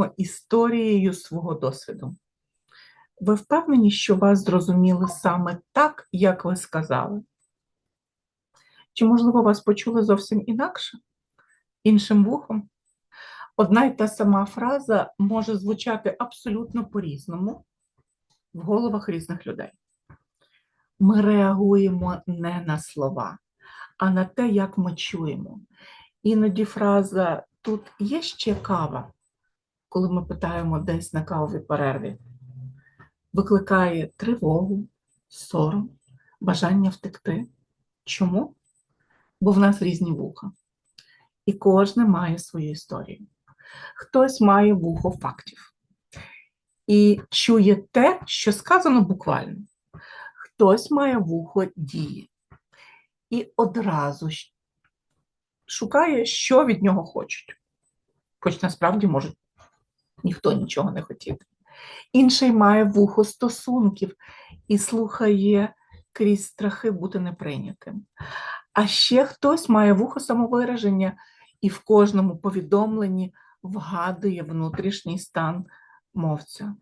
допомагаємо історією свого досвіду. Ви впевнені, що вас зрозуміли саме так, як ви сказали? Чи, можливо, вас почули зовсім інакше, іншим вухом? Одна й та сама фраза може звучати абсолютно по-різному в головах різних людей. Ми реагуємо не на слова, а на те, як ми чуємо. Іноді фраза тут є ще кава, коли ми питаємо десь на кавовій перерві, викликає тривогу, сором, бажання втекти. Чому? Бо в нас різні вуха. І кожне має свою історію. Хтось має вухо фактів і чує те, що сказано буквально. Хтось має вухо дії і одразу шукає, що від нього хочуть. Хоч насправді може ніхто нічого не хотіти. Інший має вухо стосунків і слухає крізь страхи бути неприйнятим. А ще хтось має вухо самовираження і в кожному повідомленні вгадує внутрішній стан мовця.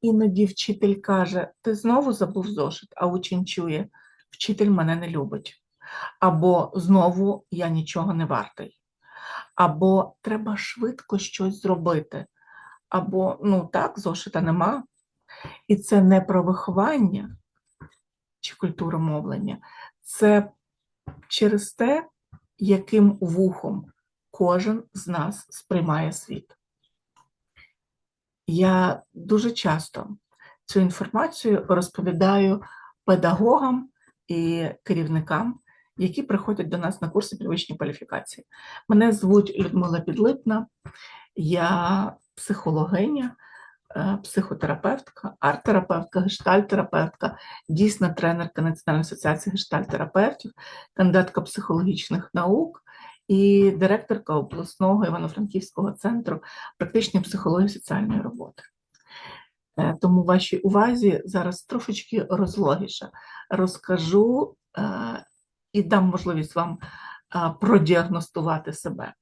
Іноді вчитель каже: Ти знову забув зошит, а учень чує, вчитель мене не любить. Або знову я нічого не вартий. Або треба швидко щось зробити. Або ну так, зошита нема. І це не про виховання чи культуру мовлення, це через те, яким вухом кожен з нас сприймає світ. Я дуже часто цю інформацію розповідаю педагогам і керівникам, які приходять до нас на курси підвищення кваліфікації. Мене звуть Людмила Підлипна, я психологиня, е, психотерапевтка, арт-терапевтка, гештальт-терапевтка, дійсна тренерка Національної асоціації гештальт-терапевтів, кандидатка психологічних наук і директорка обласного Івано-Франківського центру практичної психології соціальної роботи. Е, Тому вашій увазі зараз трошечки розлогіше розкажу е, і дам можливість вам продіагностувати себе.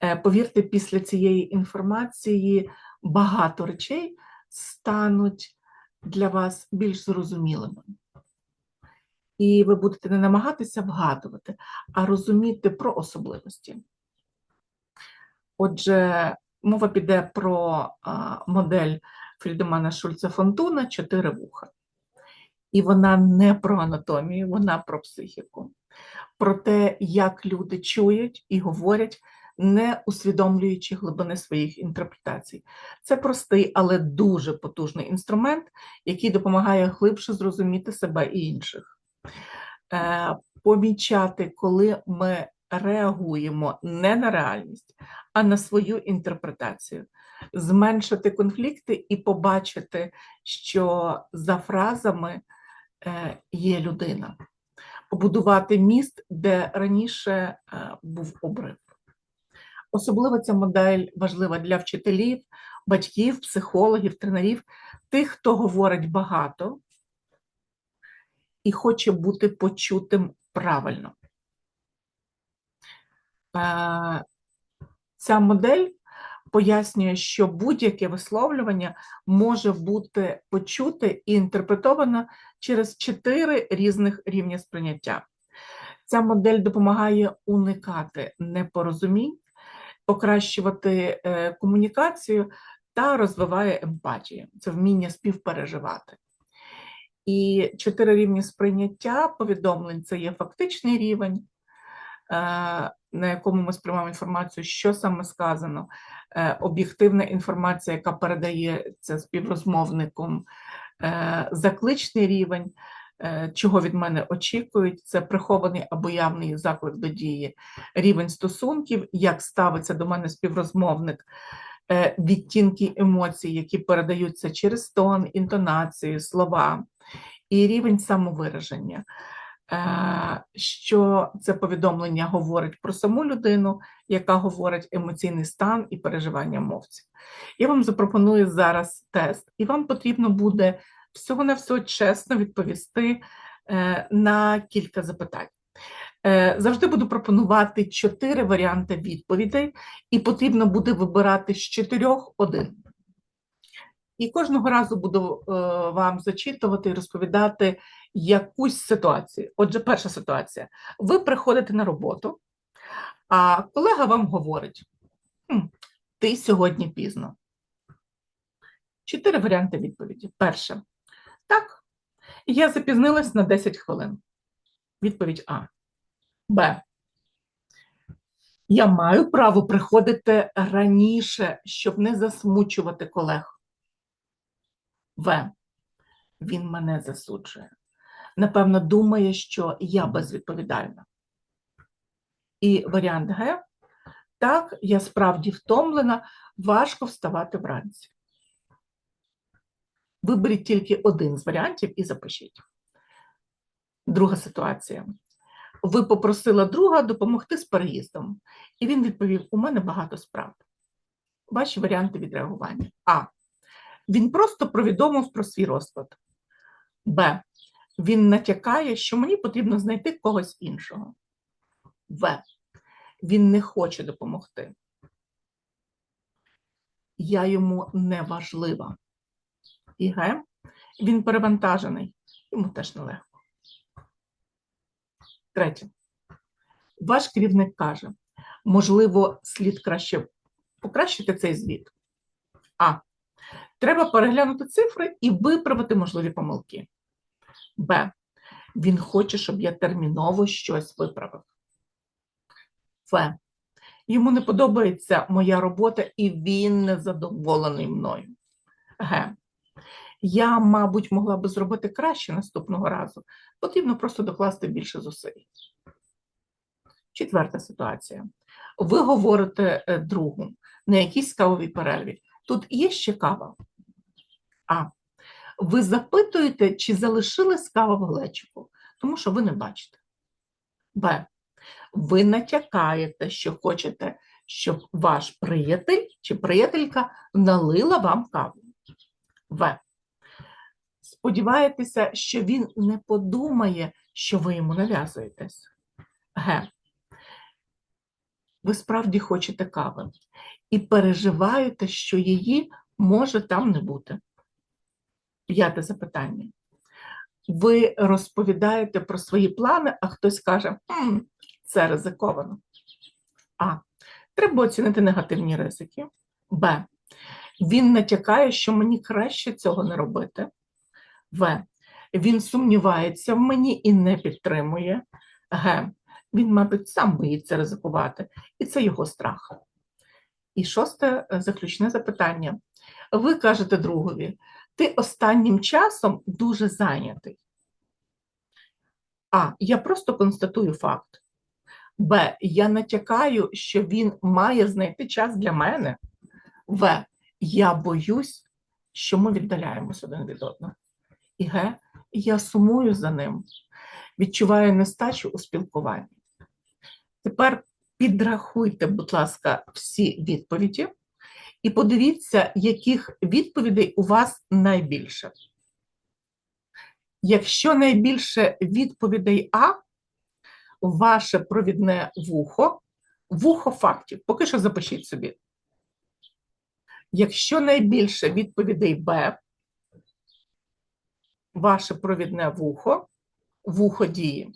Е, Повірте, після цієї інформації багато речей стануть для вас більш зрозумілими. І ви будете не намагатися вгадувати, а розуміти про особливості. Отже, мова піде про модель Фрідемана Шульца Фонтуна чотири вуха. І вона не про анатомію, вона про психіку, про те, як люди чують і говорять, не усвідомлюючи глибини своїх інтерпретацій. Це простий, але дуже потужний інструмент, який допомагає глибше зрозуміти себе і інших. Е, помічати, коли ми реагуємо не на реальність, а на свою інтерпретацію, зменшити конфлікти і побачити, що за фразами є людина, побудувати міст, де раніше е, був обрив. Особливо ця модель важлива для вчителів, батьків, психологів, тренерів, тих, хто говорить багато і хоче бути почутим правильно. Е, Ця модель пояснює, що будь-яке висловлювання може бути почуте і інтерпретовано через чотири різних рівні сприйняття. Ця модель допомагає уникати непорозумінь, покращувати е, комунікацію та розвиває емпатію. Це вміння співпереживати. І чотири рівні сприйняття повідомлень це є фактичний рівень, на якому ми сприймаємо інформацію, що саме сказано, е, об'єктивна інформація, яка передається співрозмовником, е, закличний рівень, е, чого від мене очікують, це прихований або явний заклик до дії, рівень стосунків, як ставиться до мене співрозмовник, е, відтінки емоцій, які передаються через тон, інтонацію, слова, і рівень самовираження. Е, Що це повідомлення говорить про саму людину, яка говорить емоційний стан і переживання мовців. Я вам запропоную зараз тест, і вам потрібно буде всього на всього чесно відповісти е, на кілька запитань. Е, Завжди буду пропонувати чотири варіанти відповідей, і потрібно буде вибирати з чотирьох один. І кожного разу буду е, вам зачитувати і розповідати якусь ситуацію. Отже, перша ситуація. Ви приходите на роботу, а колега вам говорить: «Хм, ти сьогодні пізно. Чотири варіанти відповіді. Перше. Так, я запізнилась на 10 хвилин. Відповідь А. Б. Я маю право приходити раніше, щоб не засмучувати колег. В. Він мене засуджує. Напевно, думає, що я безвідповідальна. І варіант Г. Так, я справді втомлена, важко вставати вранці. Виберіть тільки один з варіантів і запишіть. Друга ситуація. Ви попросила друга допомогти з переїздом, і він відповів: у мене багато справ. Ваші варіанти відреагування. А. Він просто повідомив про свій розклад. Б. Він натякає, що мені потрібно знайти когось іншого. В. Він не хоче допомогти. Я йому не важлива. І Г. Він перевантажений. Йому теж нелегко. Третє. Ваш керівник каже, можливо, слід краще покращити цей звіт. А. Треба переглянути цифри і виправити можливі помилки. Б. Він хоче, щоб я терміново щось виправив. В. Йому не подобається моя робота, і він не задоволений мною. Г. Я, мабуть, могла би зробити краще наступного разу. Потрібно просто докласти більше зусиль. Четверта ситуація. Ви говорите е, другу на якійсь кавовій перерві. Тут є ще кава. А. Ви запитуєте, чи залишилась кава в глечику, тому що ви не бачите. Б. Ви натякаєте, що хочете, щоб ваш приятель чи приятелька налила вам каву. В. Сподіваєтеся, що він не подумає, що ви йому нав'язуєтесь. Г. Ви справді хочете кави і переживаєте, що її може там не бути. П'яте запитання. Ви розповідаєте про свої плани, а хтось каже, «Хм, це ризиковано. А. Треба оцінити негативні ризики. Б. Він натякає, що мені краще цього не робити. В. Він сумнівається в мені і не підтримує. Г. Він, мабуть, сам боїться ризикувати, і це його страх. І шосте е, заключне запитання. Ви кажете другові, ти останнім часом дуже зайнятий. А. Я просто констатую факт. Б. Я натякаю, що він має знайти час для мене. В. Я боюсь, що ми віддаляємося один від одного. І Г. Я сумую за ним, відчуваю нестачу у спілкуванні. Тепер підрахуйте, будь ласка, всі відповіді і подивіться, яких відповідей у вас найбільше. Якщо найбільше відповідей А, ваше провідне вухо, вухо фактів, поки що запишіть собі. Якщо найбільше відповідей Б, ваше провідне вухо, вухо дії.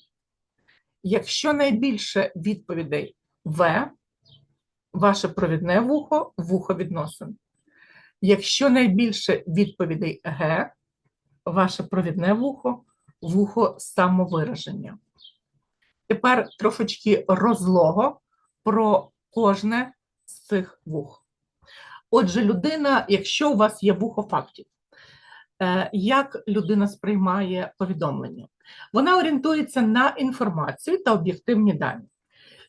Якщо найбільше відповідей В, ваше провідне вухо, вухо відносин. Якщо найбільше відповідей Г, ваше провідне вухо, вухо самовираження. Тепер трошечки розлого про кожне з цих вух. Отже, людина, якщо у вас є вухо фактів, е, як людина сприймає повідомлення? Вона орієнтується на інформацію та об'єктивні дані.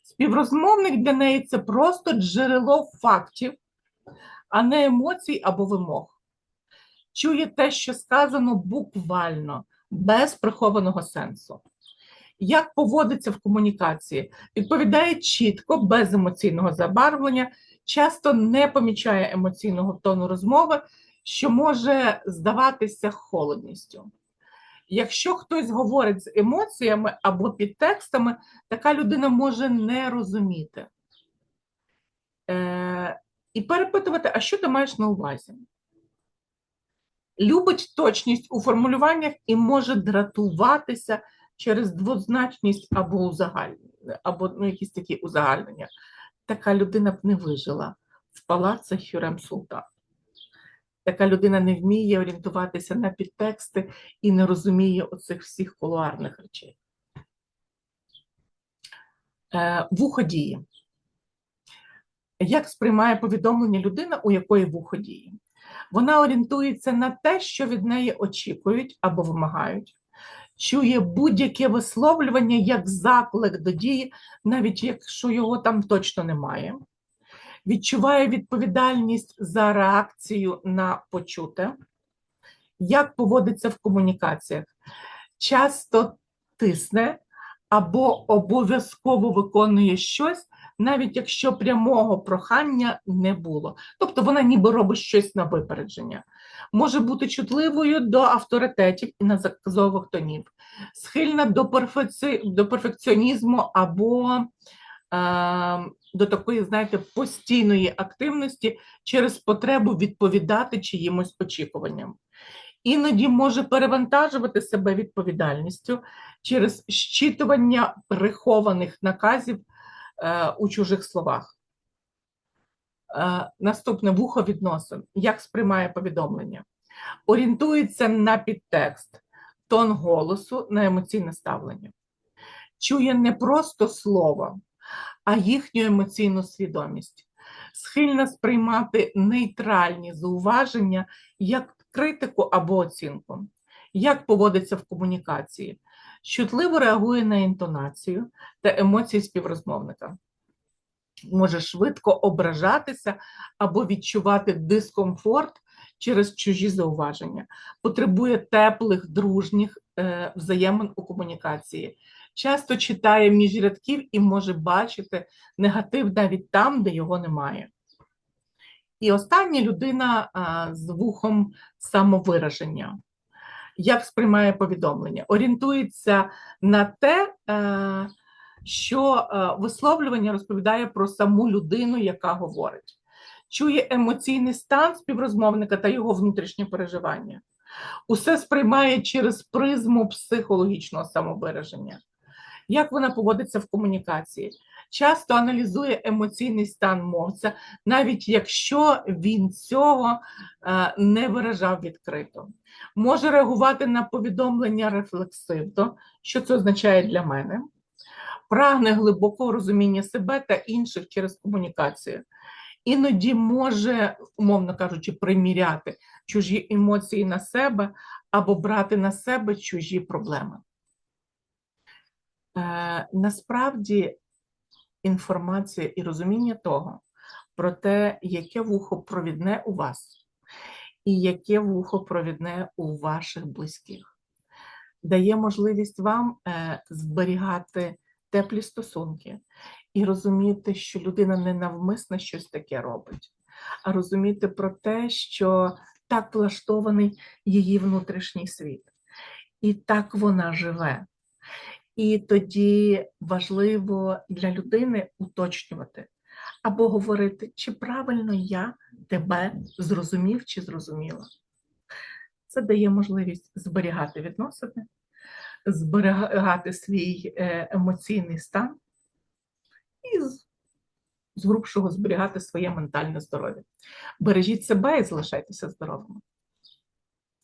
Співрозмовник для неї це просто джерело фактів, а не емоцій або вимог. Чує те, що сказано буквально, без прихованого сенсу. Як поводиться в комунікації? Відповідає чітко, без емоційного забарвлення, часто не помічає емоційного тону розмови, що може здаватися холодністю. Якщо хтось говорить з емоціями або підтекстами, така людина може не розуміти. Е, і перепитувати, а що ти маєш на увазі? Любить точність у формулюваннях і може дратуватися через двозначність або узагальнення, або ну, якісь такі узагальнення. Така людина б не вижила в палацах Хюрем Султан. Така людина не вміє орієнтуватися на підтексти і не розуміє оцих всіх кулуарних речей. Е, вухо дії. Як сприймає повідомлення людина, у якої вухо дії? Вона орієнтується на те, що від неї очікують або вимагають, чує будь-яке висловлювання як заклик до дії, навіть якщо його там точно немає. Відчуває відповідальність за реакцію на почуте, як поводиться в комунікаціях, часто тисне або обов'язково виконує щось, навіть якщо прямого прохання не було. Тобто вона ніби робить щось на випередження. Може бути чутливою до авторитетів і наказових тонів, схильна до перфекціонізму або е... до такої, знаєте, постійної активності через потребу відповідати чиїмось очікуванням. Іноді може перевантажувати себе відповідальністю через щитування прихованих наказів е, у чужих словах. Е, наступне вухо відносин. Як сприймає повідомлення? Орієнтується на підтекст, тон голосу, на емоційне ставлення. Чує не просто слово, а їхню емоційну свідомість. Схильна сприймати нейтральні зауваження як критику або оцінку. Як поводиться в комунікації? Чутливо реагує на інтонацію та емоції співрозмовника. Може швидко ображатися або відчувати дискомфорт через чужі зауваження, потребує теплих, дружніх е, взаємин у комунікації, часто читає між рядків і може бачити негатив навіть там, де його немає. І остання людина з вухом самовираження. Як сприймає повідомлення? Орієнтується на те, е, що е, висловлювання розповідає про саму людину, яка говорить, чує емоційний стан співрозмовника та його внутрішнє переживання. Усе сприймає через призму психологічного самовираження. Як вона поводиться в комунікації? Часто аналізує емоційний стан мовця, навіть якщо він цього е, не виражав відкрито. Може реагувати на повідомлення рефлексивно, що це означає для мене, прагне глибокого розуміння себе та інших через комунікацію. Іноді може, умовно кажучи, приміряти чужі емоції на себе або брати на себе чужі проблеми. Е, насправді інформація і розуміння того, про те, яке вухо провідне у вас, і яке вухо провідне у ваших близьких, дає можливість вам е, зберігати теплі стосунки і розуміти, що людина не навмисно щось таке робить, а розуміти про те, що так влаштований її внутрішній світ, і так вона живе. І тоді важливо для людини уточнювати або говорити, чи правильно я тебе зрозумів чи зрозуміла. Це дає можливість зберігати відносини, зберігати свій е, емоційний стан і з грубшого зберігати своє ментальне здоров'я. Бережіть себе і залишайтеся здоровими.